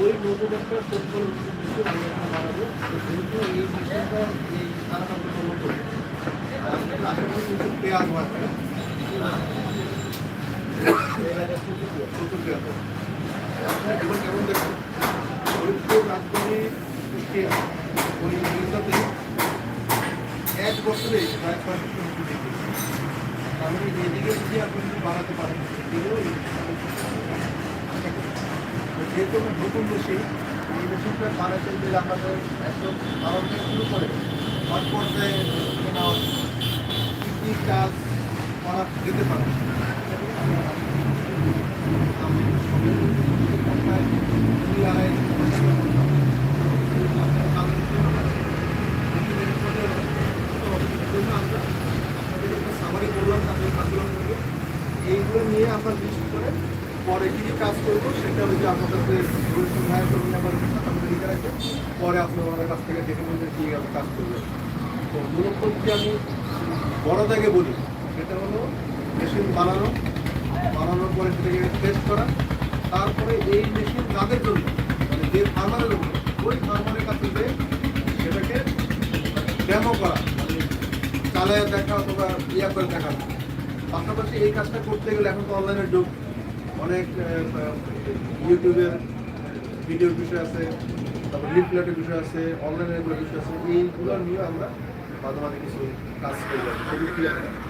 ওই নতুন একটা একটা বানাবো যেহেতু এই মেশিনটা এই কিছু পেঁয়াজ মারবে এক বছরে প্রায় টাকা তাহলে এদিকে যদি আপনি বাড়াতে পারেন যেহেতু আমরা নতুন বেশি এই মেশিনটা বাড়াতে গেলে আমাদের একদম বারো শুরু করে মাঠ পর্যায়ে কাজ করা যেতে পারে। এইগুলো নিয়ে আমরা লিস্ট করে পরে কি কাজ করব সেটা হচ্ছে আপনাদের ভাইয়ের আপনাদের লিখে রাখবেন পরে আপনার ওনার কাছ থেকে দেখে নেবেন কি কাজ করবে। তো মূলত আমি বড় দাগে বলি। সেটা হলো মেশিন বানানো, বানানোর পরে সেটাকে টেস্ট করা, তারপরে এই মেশিন কাদের জন্য মানে যে ফার্মারের উপর ওই ফার্মারের কাছে যে সেটাকে ডেমো করা মানে চালায় দেখা অথবা ইয়া করে দেখা। পাশাপাশি এই কাজটা করতে গেলে এখন তো অনলাইনের যুগ, অনেক ইউটিউবের ভিডিওর বিষয় আছে, তারপর লিফলেটের বিষয় আছে অনলাইনের বিষয় আছে, এইগুলো নিয়ে আমরা মাঝে মাঝে কিছু কাজ করে।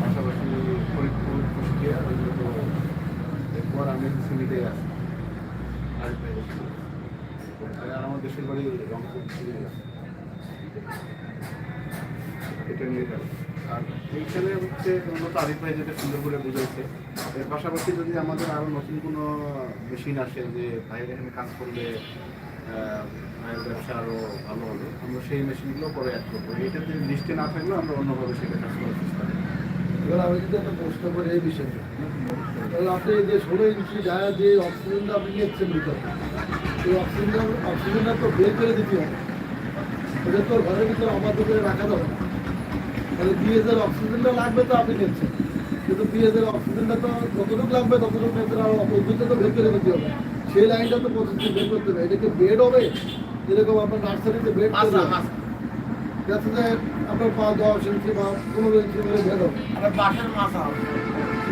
পাশাপাশি ফরিদপুর, কুষ্টিয়া তো এরপর আমি সিমিতে বসে। আর আমার দেশের বাড়ি রংপুর এটা নিয়ে যাব। আর এইখানে হচ্ছে মূলত আরিফ ভাই যেটা সুন্দর করে বুঝাইছে পাশাপাশি যদি আমাদের আরও নতুন কোনো মেশিন আসে যে ভাইয়ের এখানে কাজ করলে ব্যবসা আরও ভালো হবে। আমরা সেই মেশিনগুলো পরে অ্যাড করব। এইটাতে লিস্টে না থাকলেও আমরা অন্যভাবে সেটা কাজ করার চেষ্টা করব। এবার আমি যদি একটা প্রশ্ন করি এই বিষয়ে। তাহলে আপনি যে ষোলো ইঞ্চি যায় যে অক্সিজেনটা আপনি নিচ্ছেন ভিতরে, এই অক্সিজেনটা অক্সিজেনটা তো বের করে দিতে হবে। এটা তো ঘরের ভিতরে অবাধ্য করে রাখা যাবে না। তাহলে পিএসের অক্সিজেনটা লাগবে তো আপনি নিচ্ছেন। কিন্তু পিএসের অক্সিজেনটা তো যতটুকু লাগবে ততটুকু ক্ষেত্রে আরও উদ্ভিদটা তো বের করে দিতে হবে। সেই লাইনটা তো প্রতিদিন বের করতে হবে। এটা কি বেড হবে যেরকম আপনার নার্সারিতে বেড যাতে যে আপনার পা দশ ইঞ্চি বা পনেরো ইঞ্চি করে বের হবে।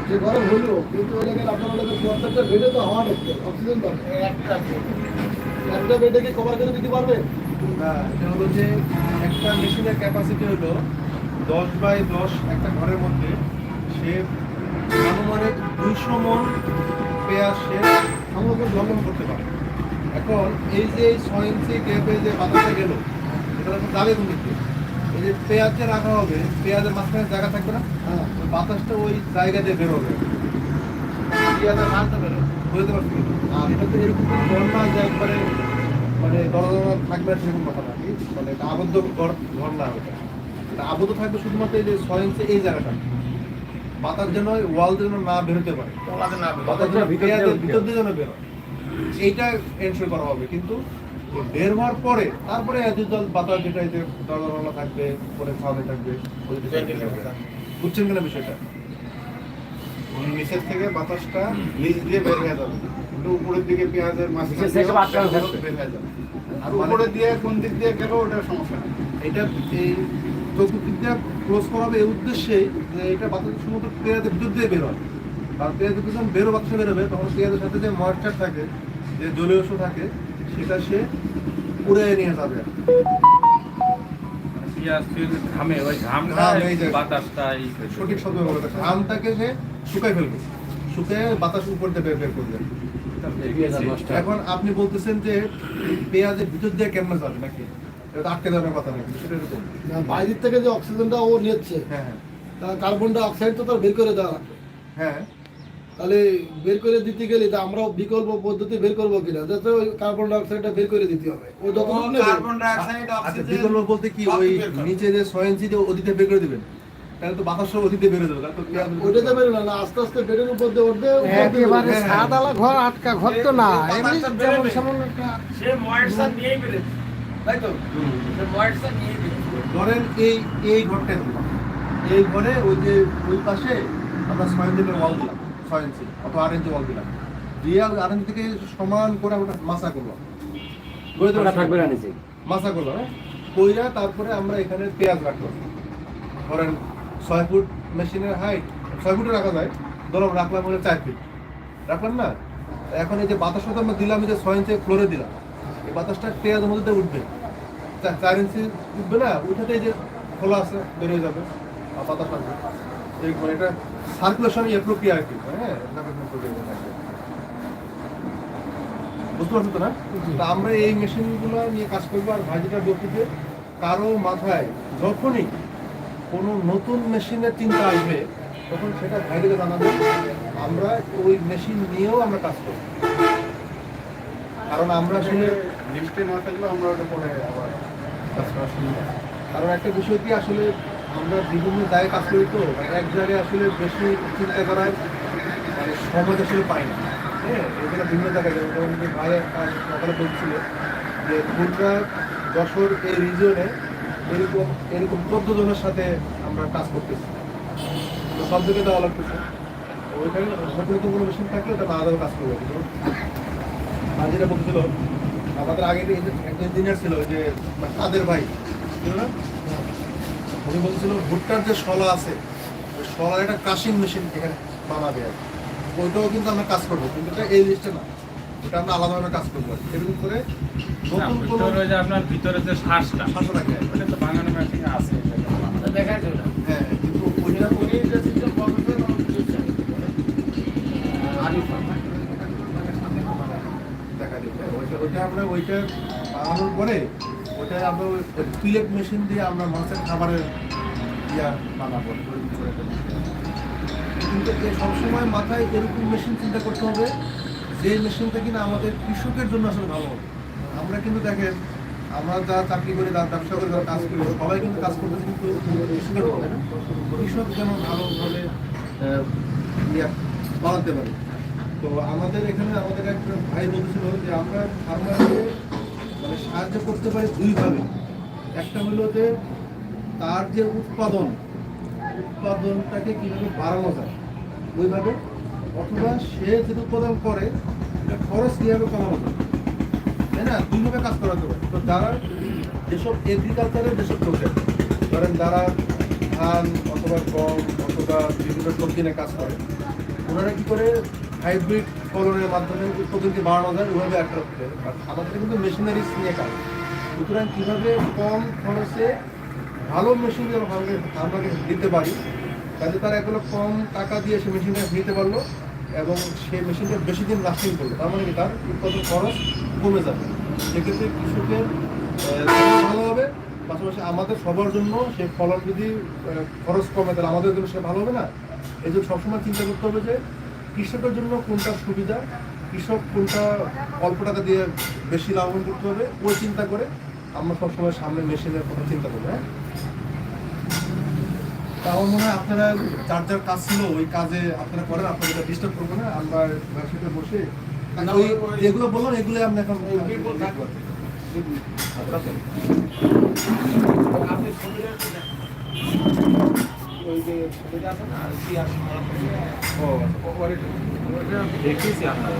যে গরম হইল কিন্তু ওই জায়গায় আপনার ওই প্রত্যেকটা বেডে তো হাওয়া ঢুকছে অক্সিজেন দরকার একটা বেডে কি কভার করে দিতে পারবে? না এটা হলো যে একটা মেশিনের ক্যাপাসিটি হলো দশ বাই দশ একটা ঘরের মধ্যে। সে আনুমানিক দুইশো মন পেঁয়াজ সে সংরক্ষণ জন্ম করতে পারে। এখন এই যে ছয় ইঞ্চি গ্যাপে যে বাতাসটা গেল এটা তো যাবে কোন দিক এই যে পেঁয়াজ যে রাখা হবে পেঁয়াজের মাঝখানে জায়গা থাকবে না? হ্যাঁ। বাতাসটা ওই জায়গা দিয়ে বেরোবে পেঁয়াজের মালটা বেরোবে বুঝতে পারছি আর এটা তো এরকম না যে একবারে মানে দরজা থাকবে সেরকম কথা নাকি মানে আবদ্ধ ঘর ঘর না ওটা আবদ্ধ থাকবে শুধুমাত্র এই যে ছয় ইঞ্চি এই জায়গাটা। বাতাস যেন ওয়াল যেন না বেরোতে পারে। বাতাস যেন ভিতর দিয়ে যেন বেরোয়। এইটা এনশোর করা হবে। কিন্তু বের হওয়ার পরে তারপরে জল বাতাস যেটা যে দরজা থাকবে পরে খাওয়াতে থাকবে বুঝছেন কিনা বিষয়টা? নিচের থেকে বাতাসটা নিচ দিয়ে বের হয়ে যাবে। কিন্তু উপরের দিকে পেঁয়াজের থাকবে। বের হয়ে যাবে। আর উপরে দিয়ে কোন দিক দিয়ে গেলেও ওটা সমস্যা এটা এই চতুর্দিকটা ক্লোজ করাবে এই উদ্দেশ্যে যে এটা বাতাস শুধুমাত্র পেঁয়াজের ভিতর দিয়ে বেরোয় আর পেঁয়াজের ভিতর যখন বেরো বাতাসে বেরোবে তখন পেঁয়াজের সাথে যে ময়েশ্চার থাকে যে জলীয় থাকে সেটা সে উড়ে নিয়ে যাবে। পেঁয়াজ ঘামে ওই ঘামটা বাতাসটা সঠিক শব্দ বলে গেছে আমটাকে সে শুকাই ফেলবে। শুকিয়ে বাতাস উপর দিয়ে বের বের করবে এখন আপনি বলতেছেন যে পেঁয়াজের ভিতর দিয়ে কেমন যাবে নাকি? এটা আটকে দেওয়ার কথা নাকি সেটা এরকম না, বাইরের থেকে যে অক্সিজেনটা ও নিচ্ছে হ্যাঁ হ্যাঁ। কার্বন ডাই অক্সাইড তো তার বের করে দেওয়া লাগবে। হ্যাঁ। তাহলে বের করে দিতে গেলে তা আমরা বিকল্প পদ্ধতি বের করব কিনা? যাতে ওই কার্বন ডাই অক্সাইডটা বের করে দিতে হবে। ও নেবে। কার্বন ডাইঅক্সাইড আচ্ছা বিকল্প বলতে কি ওই নিচে যে ছয় ইঞ্চি দিয়ে অতীতে বের করে দিবেন তাহলে তো বাতাস অতীতে বের হয়ে যাবে তাহলে তো পেঁয়াজ না না, আস্তে আস্তে বেডের উপর দিয়ে উঠবে দিয়ে একেবারে। সাদালা ঘর আটকা ঘর তো না। এমনি যেমন সেমন একটা সে ময়েসচার নিয়েই বেরোচ্ছে তাই তো? ধরেন এই এই ঘরটা এই ঘরে ওই যে ওই পাশে আমরা ছয় ইঞ্চির ওয়াল দিলাম ছয় ইঞ্চি অথবা আট ইঞ্চি ওয়াল দিলাম। দিয়ে আট ইঞ্চি থেকে সমান করে আমরা মাছা করলাম। গড়ে দেবো থাকবে না নিচে। মাছা করলাম হ্যাঁ? কইরা তারপরে আমরা এখানে পেঁয়াজ রাখলাম। ধরেন ছয় ফুট মেশিনের হাইট ছয় ফুটে রাখা যায়। ধরুন রাখলাম হলে চার ফিট রাখলাম না? এখন এই যে বাতাসটা তো আমরা দিলাম এই যে ছয় ইঞ্চি ফ্লোরে দিলাম। এই বাতাসটা পেঁয়াজের মধ্যে উঠবে। ইঞ্চি উঠবে না উঠাতে যে খোলা আছে বেরিয়ে যাবে আর বাতাস আসবে। এই মানে এটা সার্কুলেশন ইয়ে প্রক্রিয়া আর কি হ্যাঁ। বুঝতে পারছ তো না? তা আমরা এই মেশিনগুলো নিয়ে কাজ করব আর ভাজিটা বলতে কারও মাথায় যখনই কোনো নতুন মেশিনের চিন্তা আসবে তখন সেটা ভাইদেরকে জানাবে আমরা ওই মেশিন নিয়েও আমরা কাজ করব। কারণ আমরা আসলে লিস্টে না থাকলে আমরা ওটা পরে আবার। কারণ একটা বিষয় কি, আসলে আমরা বিভিন্ন জায়গায় কাজ করি তো মানে এক জায়গায় আসলে বেশি চিন্তা করার মানে সময় আসলে পাই না। হ্যাঁ এগুলো বিভিন্ন জায়গায় যেমন যেমন ভাই সকালে বলছিল যে খুলনা যশোর এই রিজিয়নে এরকম এরকম চোদ্দ জনের সাথে আমরা কাজ করতেছি। তো সব জায়গায় দেওয়া লাগতেছে ওইখানে নতুন কোনো মেশিন থাকলে ওটা আলাদা কাজ করবে। যেটা বলছিল আমাদের আগে ইঞ্জিনিয়ার ছিল যে তাদের ভাই ছিল না? উনি বলছিল ভুট্টার যে শলা আছে ওই শলার একটা কাশিং মেশিন এখানে বানাবে আর কি। ওইটাও কিন্তু আমরা কাজ করব কিন্তু এটা এই লিস্টে না। ওটা আমরা আলাদাভাবে কাজ করব এরকম করে নতুন কোনো আপনার ভিতরে যে শ্বাসটা শাসন রাখে ওটা তো বানানো মেশিন আছে দেখা যায় না হ্যাঁ কিন্তু ওইটা করে দেখা দিবে ওইটা ওইটা আমরা ওইটা বানানোর পরে ওইটা আমরা পিলেট মেশিন দিয়ে আমরা মাছের খাবারের ইয়া বানাবো। কিন্তু সবসময় মাথায় এরকম মেশিন চিন্তা করতে হবে যে মেশিনটা কিনা আমাদের কৃষকের জন্য আসলে ভালো আমরা কিন্তু দেখেন, আমরা যা চাকরি করি, যা ব্যবসা করি, যা কাজ করি, সবাই কিন্তু কাজ করতেছে, কিন্তু কৃষকের? কৃষক যেন ভালোভাবে ইয়া বানাতে পারে তো আমাদের এখানে আমাদের এক ভাই বলছিল যে আমরা ফার্মারকে মানে সাহায্য করতে পারি দুইভাবে। একটা হলো যে তার যে উৎপাদন, উৎপাদনটাকে কীভাবে বাড়ানো যায় ওইভাবে অথবা সে যে উৎপাদন করে, এটা খরচ কীভাবে কমানো যায়, তাই না? দুইভাবে কাজ করা যাবে তো যারা যেসব এগ্রিকালচারের যেসব প্রজেক্ট ধরেন যারা ধান অথবা গম অথবা বিভিন্ন সবজি নিয়ে কাজ করে, ওনারা কি করে হাইব্রিড ফলনের মাধ্যমে উৎপাদনকে বাড়ানো যায়, ওইভাবে একটা হচ্ছে। আর আমাদের কিন্তু মেশিনারিজ নিয়ে কাজ। সুতরাং কীভাবে কম খরচে ভালো মেশিন আমাকে আমাকে দিতে পারি তাহলে তারা এগুলো কম টাকা দিয়ে সে মেশিনটা নিতে পারল এবং সেই মেশিনটা বেশি দিন লাস্টিং করল। তার মানে কি? তার উৎপাদন খরচ কমে যাবে। সেক্ষেত্রে কৃষকের ভালো হবে, পাশাপাশি আমাদের সবার জন্য সে ফলন যদি খরচ কমে, তাহলে আমাদের জন্য সেটা ভালো হবে না? এই জন্য সবসময় চিন্তা করতে হবে যে কৃষকের জন্য কোনটা সুবিধা? কৃষক কোনটা অল্প টাকা দিয়ে বেশি লাভবান করতে হবে ওই চিন্তা করে আমরা সবসময় সামনে মেশিনের কথা চিন্তা করব হ্যাঁ? তা আমার মনে হয় আপনারা যার যার কাজ ছিল ওই কাজে আপনারা করেন আপনাদের ডিস্টার্ব করব না আমরা ব্যবসাতে বসে ওই যেগুলো বললাম এগুলো আপনি এখন ওই যে ছবিটা আছে না ইতিহাস ও পরে দেখেছি আপনার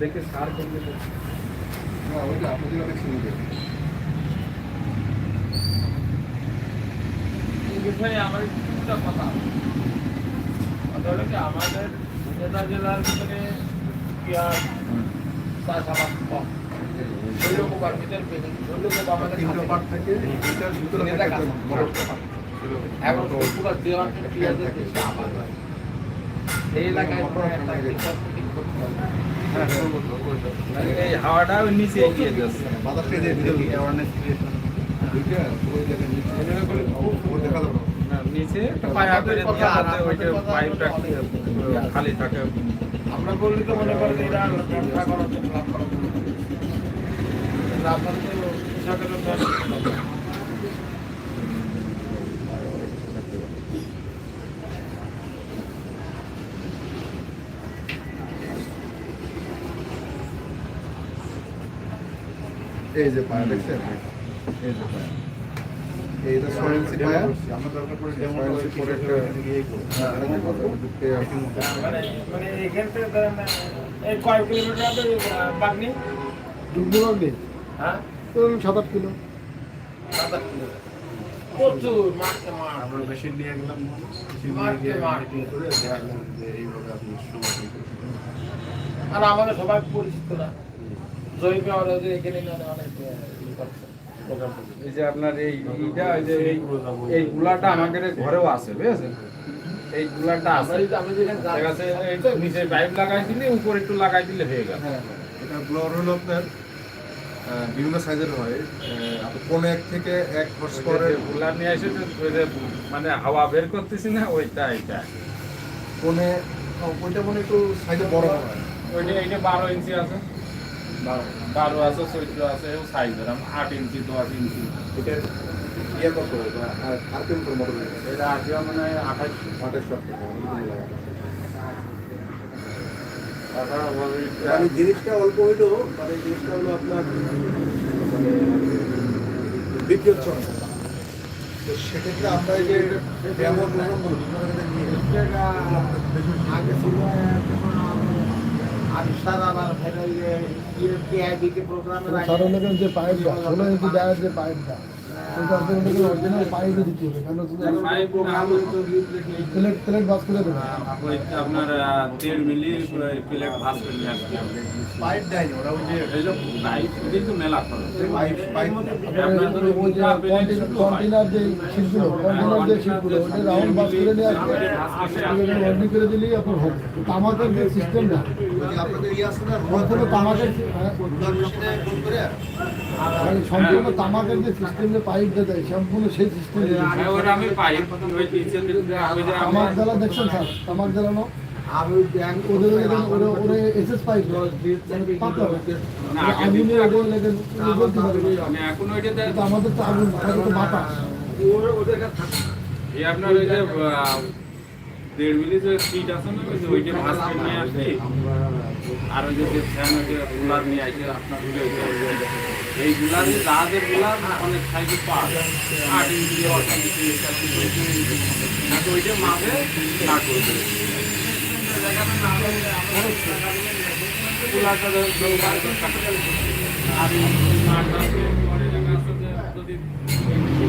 দেখে সার করলে না ওইটা আপনাদের দেখছি এই বিষয়ে আমার একটা কথা কথা হলো কি আমাদের জেলা জেলার ভিতরে পেঁয়াজ চাষাবাদ কম নিচে এগিয়ে যাচ্ছে বাতাসটা দিয়ে ভিতরে জায়গায় নিচে। নিচে খালি থাকে আমরা বললি তো মনে করেন ব্যবসা করার জন্য লাভ করার জন্য। কিন্তু আপনাদের তো কৃষকেরও তো এই যে পায়া দেখছেন? এই যে পায়া। এইটা ছয় পায়া? একটা হ্যাঁ, এটা এই। মানে এখান থেকে কয় কিলোমিটার বাগনি? হ্যাঁ? ধরুন সাত আট কিলো। সাতাশ কিলো। প্রচুর আমরা মেশিন নিয়ে গেলাম করে দেখালাম যে এইভাবে আপনি আর আমাদের সবাই পরিচিত না। জৈব ওরা যে এখানে অনেক। এই যে আপনার এই এইটা ওই যে এই এই গুলাটা আমাদের ঘরেও আছে বুঝেছেন? এই গুলাটা আছে। আমরা আমি যেখানে যাই- দেখা যাচ্ছে এই তো নিচে পাইপ লাগাই দিলে উপরে একটু লাগাই দিলে হয়ে গেল হ্যাঁ। এটা হলো আপনার? বিভিন্ন সাইজের হয়। আপনার এক থেকে এক পাওয়ারেরগুলা নিয়ে এসে মানে হাওয়া বের করতেছি না ওইটা এইটা। পনে ওইটা মনে একটু সাইজে বড় হয়। ওইটা এইটা বারো ইঞ্চি আছে। বারো। আছে চৈত্র আছে সাইজের আট ইঞ্চি দশ ইঞ্চি। এটা ইয়ে কত? আর করে মোটর এটা আজকে মানে আঠাশ। আঠাশ মানে জিনিসটা অল্প হইল মানে জিনিসটা হলো আপনার মানে তো সেক্ষেত্রে আমরা যে ব্যবহার করলাম নিয়ে আগে ছিল ইয়ে যে পাইপটা যে পাইপটা আপনার দেড় মিলি প্লেট ভাস করে নিয়ে আসতে পাইপ দেয়নি ওরা ওই যে পাইপ দিয়েই তো মেলা খরচ পাইপ পাইপ। যে কন্টেনার যে শীটগুলো কন্টেনার যে শীটগুলো ওটা রাউন্ড বাস করে নিয়ে আসবে করে দিলেই আপনার হবে। তামাকের যে সিস্টেমটা তামাকের সম্পূর্ণ তামাকের যে সিস্টেম যে পাইপটা দেয় সম্পূর্ণ সেই সিস্টেম তামাক জ্বালা দেখছেন স্যার? তামাক জ্বালানো? আমাদের তো আগুন বাতাস। ওদের কাছে থাকে। এই আপনার ওই যে আহ, দেড় মিলি যে সিট আছে না? ওই যে ওইটা ভাস নিয়ে আসি আর ওই যে ফ্যান ওই যে কুলার নিয়ে আসি আপনার এই গুলার জাহাজেরগুলার অনেক সাইজে যায় আট ইঞ্চি তো ওইটা মাপে না করে দেবে কুলারটা ধরো দশ বারো করে কাটা যাবে। আর এই মাঠটা আছে, পরে দেখা যাচ্ছে যে যদি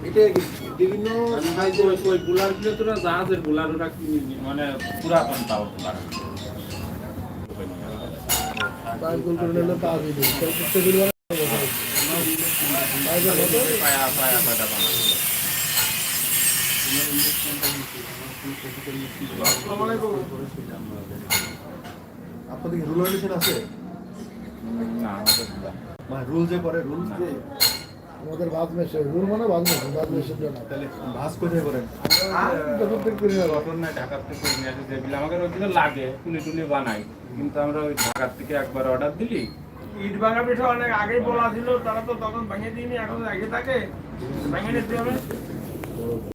এটা মানে বিভিন্ন ওই গুলো জাহাজের ওরা পুরাতন তাও আপনাদের মেশিন আছে? না রুল যে করে রুল যে আমাদের ভাত মেশে রুল মানে ভাত মেশে ভাত মেশে না তাহলে ভাস কোথায় করেন? যখন থেকে করে নেওয়া রতন না ঢাকার থেকে নিয়ে আসে যেগুলো আমাকে ওইগুলো লাগে টুনি টুনি বানাই কিন্তু আমরা ওই ঢাকার থেকে একবার অর্ডার দিলি। ইট ভাঙা পিঠা অনেক আগেই বলা ছিল তারা তো তখন ভেঙে দিইনি এখন আগে থাকে। ভেঙে নিতে হবে।